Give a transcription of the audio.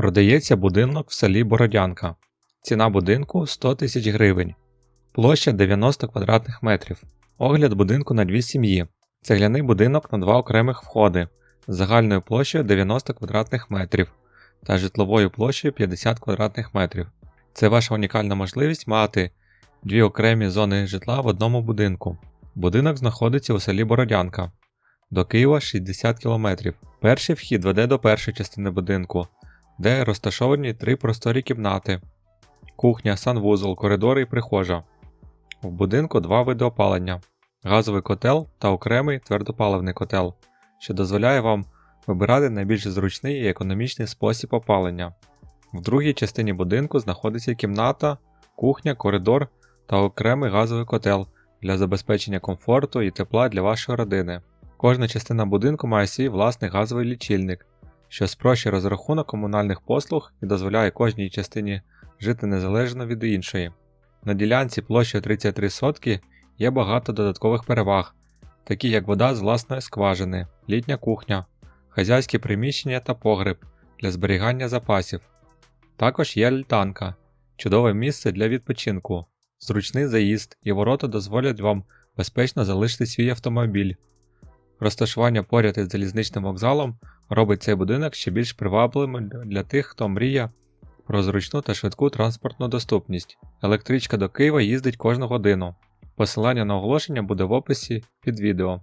Продається будинок в селі Бородянка. Ціна будинку 100 тисяч гривень. Площа 90 квадратних метрів. Огляд будинку на дві сім'ї. Цегляний будинок на два окремих входи з загальною площею 90 квадратних метрів та житловою площею 50 квадратних метрів. Це ваша унікальна можливість мати дві окремі зони житла в одному будинку. Будинок знаходиться у селі Бородянка. До Києва 60 км. Перший вхід веде до першої частини будинку, де розташовані три просторі кімнати: кухня, санвузол, коридори і прихожа. В будинку два види опалення: газовий котел та окремий твердопаливний котел, що дозволяє вам вибирати найбільш зручний і економічний спосіб опалення. В другій частині будинку знаходиться кімната, кухня, коридор та окремий газовий котел для забезпечення комфорту і тепла для вашої родини. Кожна частина будинку має свій власний газовий лічильник, що спрощує розрахунок комунальних послуг і дозволяє кожній частині жити незалежно від іншої. На ділянці площею 33 сотки є багато додаткових переваг, такі як вода з власної скважини, літня кухня, хазяйські приміщення та погреб для зберігання запасів. Також є альтанка, чудове місце для відпочинку, зручний заїзд і ворота дозволять вам безпечно залишити свій автомобіль. Розташування поряд із залізничним вокзалом робить цей будинок ще більш привабливим для тих, хто мріє про зручну та швидку транспортну доступність. Електричка до Києва їздить кожну годину. Посилання на оголошення буде в описі під відео.